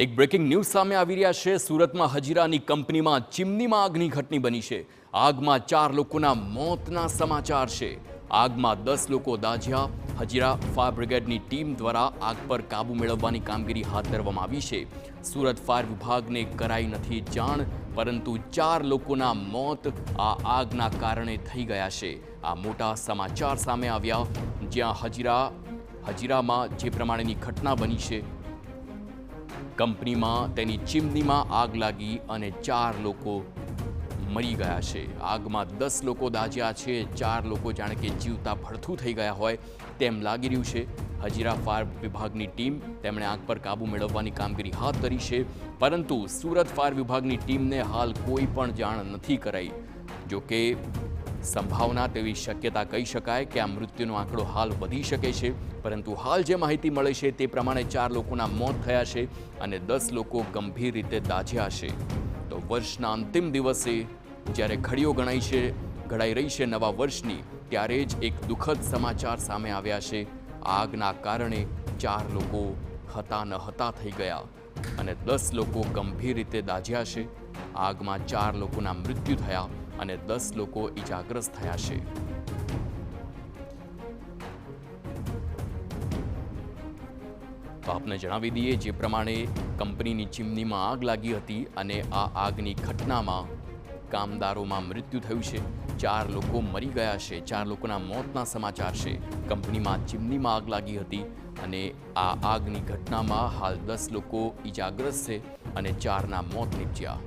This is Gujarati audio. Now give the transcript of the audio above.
એક બ્રેકિંગ ન્યૂઝ સામે આવી રહ્યા છે. સુરતમાં હજીરાની કંપનીમાં ચીમનીમાં ઘટની બની છે. આગમાં ચાર લોકોના મોતના સમાચાર છે. આગમાં દસ લોકો દાઝ્યા. હજીરા ફાયર બ્રિગેડની ટીમ દ્વારા આગ પર કાબુ મેળવવાની કામગીરી હાથ ધરવામાં આવી છે. સુરત ફાયર વિભાગને કરાઈ નથી જાણ, પરંતુ ચાર લોકોના મોત આ આગના કારણે થઈ ગયા છે. આ મોટા સમાચાર સામે આવ્યા, જ્યાં હજીરા, હજીરામાં જે પ્રમાણેની ઘટના બની છે કંપનીમાં તેની ચીમનીમાં આગ લાગી અને ચાર લોકો મરી ગયા છે. આગમાં દસ લોકો દાજ્યા છે, ચાર લોકો જાણે કે જીવતા ભડથું થઈ ગયા હોય તેમ લાગી રહ્યું છે. હજીરા ફાયર વિભાગની ટીમ તેમણે આગ પર કાબૂ મેળવવાની કામગીરી હાથ ધરી છે, પરંતુ સુરત ફાયર વિભાગની ટીમને હાલ કોઈ પણ જાણ નથી કરાઈ. જો કે સંભાવના તેવી શક્યતા કહી શકાય કે આ મૃત્યુનો આંકડો હાલ વધી શકે છે. પરંતુ હાલ જે માહિતી મળે છે તે પ્રમાણે ચાર લોકોના મોત થયા છે અને દસ લોકો ગંભીર રીતે દાઝ્યા છે. તો વર્ષના અંતિમ દિવસે જ્યારે ઘડીઓ ગણાય છે, ઘડાઈ રહી છે નવા વર્ષની, ત્યારે જ એક દુઃખદ સમાચાર સામે આવ્યા છે. આગના કારણે ચાર લોકો હતા ન હતા થઈ ગયા અને દસ લોકો ગંભીર રીતે દાઝ્યા છે. આગમાં ચાર લોકોના મૃત્યુ થયા અને દસ લોકો ઈજાગ્રસ્ત થયા છે. તો આપને જણાવી દઈએ, જે પ્રમાણે કંપનીની ચીમનીમાં આગ લાગી હતી અને આ આગની ઘટનામાં કામદારોમાં મૃત્યુ થયું છે. ચાર લોકો મરી ગયા છે. ચાર લોકોના મોતના સમાચાર છે. કંપનીમાં ચીમનીમાં આગ લાગી હતી અને આ આગની ઘટનામાં હાલ દસ લોકો ઈજાગ્રસ્ત છે અને ચારના મોત નીપજ્યા.